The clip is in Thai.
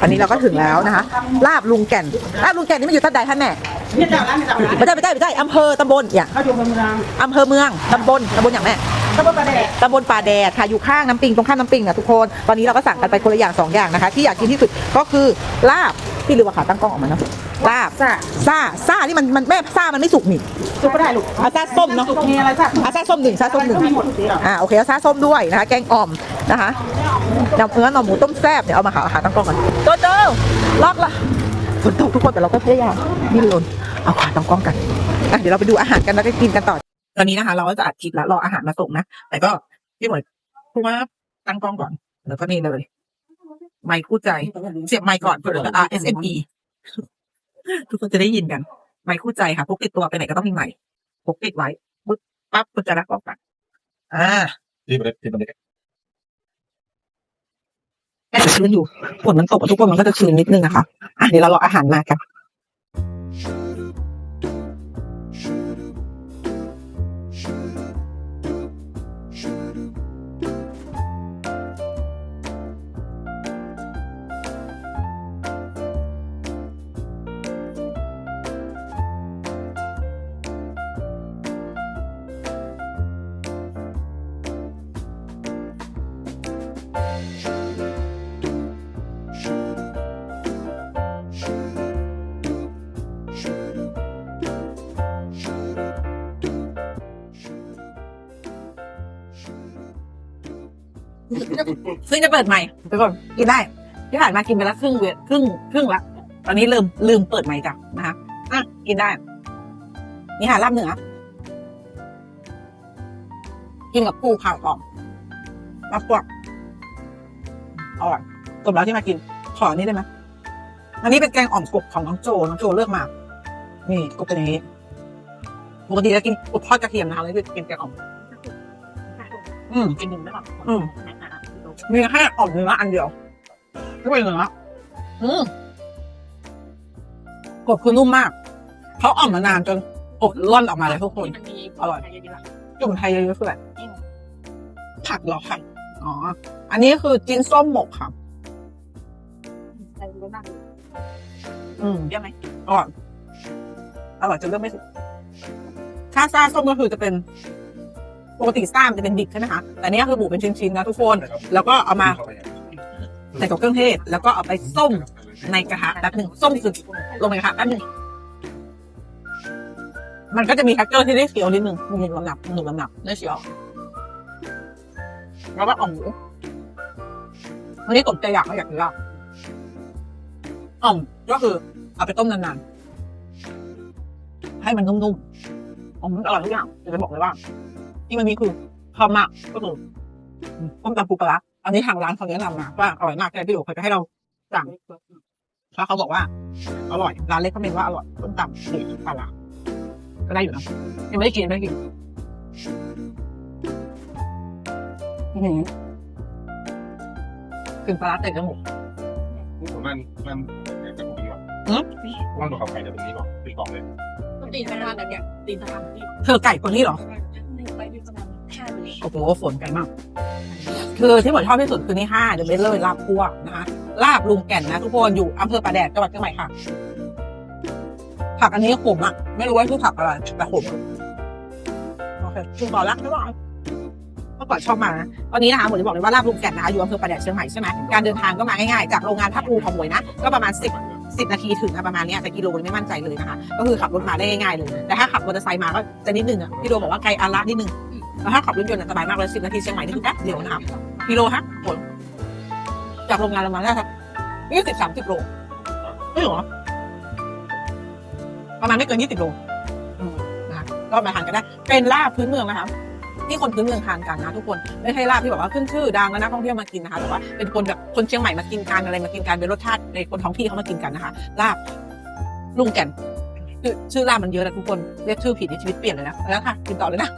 อันนี้เราก็ถึงแล้วนะคะ ลาบลุงแก่น ลาบลุงแก่นนี่มันอยู่ที่ใดคะแม่ไม่เจ้าร้านไม่เจ้าร้านไม่ใช่ไม่ใช่ไม่ใช่อำเภอตำบลอย่างเขาอยู่เมืองเมืองอำเภอเมืองตำบลตำบลอย่างแม่ตำบลประเดชตำบลป่าแดดค่ะอยู่ข้างน้ำปิงตรงข้ามน้ำปิงนะทุกคน ตอนนี้เราก็สั่งกันไปคนละอย่างสองอย่างนะคะ ที่อยากกินที่สุดก็คือลาบ ที่ลืมว่าขาตั้งกล้องออกมาเนาะลาบซ่าซ่าซ่านี่มันมันแม่ซ่ามันไม่สุกนี่สุกก็ได้ลูกเอาซ่าส้มเนาะสุกมีอะไรซ่าเอาซ่าส้มหนึ่งซ่าส้มหนึ่งมีหมดทุกอย่างอ่าโอเคเอาซ่าส้มด้วยนะคะ แกงอ่อมนะคะนำเนื้อหน่อหมูต้มแซ่บเดี๋ยวเอามาหาหาตั้งกล้องกันโจโจล็อกละฝนตกทุกคนแต่เราก็พยายามดิ้นรนเอาขาตั้งกล้องกันอะเดี๋ยวเราไปดูอาหารกันแล้วก็กินกันต่อตอนนี้นะคะ เราก็จะอัดคลิปแล้วรออาหารมาส่งนะแต่ก็พี่หมวยพูดว่าตั้งกล้องก่อนแล้วก็นี่เลย ไมค์คู่ใจ เสียบไมค์ก่อนเพื่อจะ RSME ทุกคนจะได้ยินกัน ไมค์คู่ใจค่ะพกติดตัวไปไหนก็ต้องมีไมค์พกติดไว้ปึ๊บปั๊บคุณจะรักกล้องกันอ่าที่ประเทศที่ประเทศแม่จะชื้นอยู่ฝนมันตกอะทุกคนมันก็จะชื้นนิดนึงนะคะอะเดี๋ยวเรารออาหารมากัน ซึ่งจะเปิดใหม่ไปก่อนกินได้ ที่ผ่านมากินไปแล้วครึ่งเวทครึ่งครึ่งละตอนนี้ลืมลืมเปิดใหม่จ้ะนะคะอะกินได้ นี่ค่ะลาบเหนือกินกับปูข่าวกรอบลาบกวกอร่อยสมแล้วที่มากิน ขอนี้ได้ไหมอันนี้เป็นแกงอ่อมกบของน้องโจน้องโจเลือกมา นี่กบตัวนี้ปกติจะกินกบทอดกระเทียมนะคะแล้วจะกินแกงอ่อม อืมกินหนึ่งได้ป่ะอืม มีแค่อ่อมเนื้ออันเดียวไม่เป็นเนื้ออืมกบคือนุ่มมาก เขาอ่อมมานานจนกบร่อนออกมาเลยทุกคนมันมีอร่อยเยอะๆละจุ่มไทยเยอะๆคือแบบผักเหรอค่ะอ๋อ อันนี้คือจิ้นส้มหมกค่ะใส่รสมากอืมเยอะไหมอร่อยอร่อยจนเลือกไม่ถูกถ้าซ่าส้มก็คือจะเป็น ปกติซ่ามันจะเป็นดิบใช่ไหมคะ แต่เนี้ยคือบุเป็นชิ้นๆนะทุกคน แล้วก็เอามาใส่กับเครื่องเทศ แล้วก็เอาไปส้มในกระทะแป๊บหนึ่งส้มสุดลงในกระทะแป๊บหนึ่งมันก็จะมีแท็กเจอร์ที่ได้เคี้ยวนิดนึงหนุ่มลำหนับหนุ่มลำหนับได้เคี้ยวแล้วก็อ่อมหมูวันนี้ตกใจอยากไม่อยากกินลาบอ่อมก็คือเอาไปต้มนานๆ ให้มันนุ่มๆอ่อมมันอร่อยทุกอย่างจะบอกเลยว่า ที่มันมีคือชอบมากก็คือต้มตำปูปลาร้าอันนี้ทางร้านเขาแนะนำมาว่าอร่อยมากแต่พี่โอ๋เคยไปให้เราสั่งแล้วเขาบอกว่า อร่อย ร้านเล็กเขาเมนว่าอร่อยต้มตำหรือปลาร้าก็ได้อยู่นะยังไม่ได้กินยังไม่ได้กินอื้อหือกินปลาร้าเต็มจมูกมันมันจะตรงนี้หรอหือว่างตัวเขาใครจะตรงนี้หรอตีกล่องเลยต้องตีนสะพานแบบเนี้ยตีนสะพานที่เธอไก่คนนี้เหรอ โอ้โหฝนไกลมาก คือที่ผมชอบที่สุดคือนี่ห้าเดอะเบสเลยลาบคั่วนะคะลาบลุงแก่นนะทุกคนอยู่อำเภอป่าแดดจังหวัดเชียงใหม่ค่ะ ผักอันนี้ขมอะ ไม่รู้ว่าคือผักอะไรแต่ขมโอเคคุณต่อละไม่ว่าเมื่อก่อนชอบมานะตอนนี้นะคะหมจะบอกเลยว่าลาบลุงแก่นนะคะอยู่อำเภอป่าแดดเชียงใหม่ใช่ไหมการเดินทางก็มาง่ายๆจากโรงงานผ้าปูของหมวยนะก็ประมาณสิบสิบนาทีถึงนะประมาณนี้แต่กิโลไม่มั่นใจเลยนะคะ ก็คือขับรถมาได้ง่ายๆเลย แต่ถ้าขับมอเตอร์ไซค์มาก็จะนิดนึงอะพี่โดบอกว่าไกลอาระนิดนึง แล้วถ้าขับรถยนต์อะสบายมากเลยสิบนาทีเชียงใหม่นี่คือแป๊บเดียวนะครับกิโลฮะผลจากโรงงานเรามาได้ครับยี่สิบสามสิบโลไม่หรอประมาณไม่เกินยี่สิบโลนะคะก็มาทานกันได้ เป็นลาบพื้นเมืองนะคะที่คนพื้นเมืองทานกันนะทุกคนไม่ใช่ลาบที่แบบว่าขึ้นชื่อดังแล้วนักท่องเที่ยวมากินนะคะแต่ว่าเป็นคนแบบคนเชียงใหม่มากินกันอะไรมากินกันเป็นรสชาติในคนท้องที่เขามากินกันนะคะลาบลุงแก่นคือชื่อลาบมันเยอะนะทุกคนเรียกชื่อผิดในชีวิตเปลี่ยนเลยนะแล้วค่ะกินต่อเลยนะ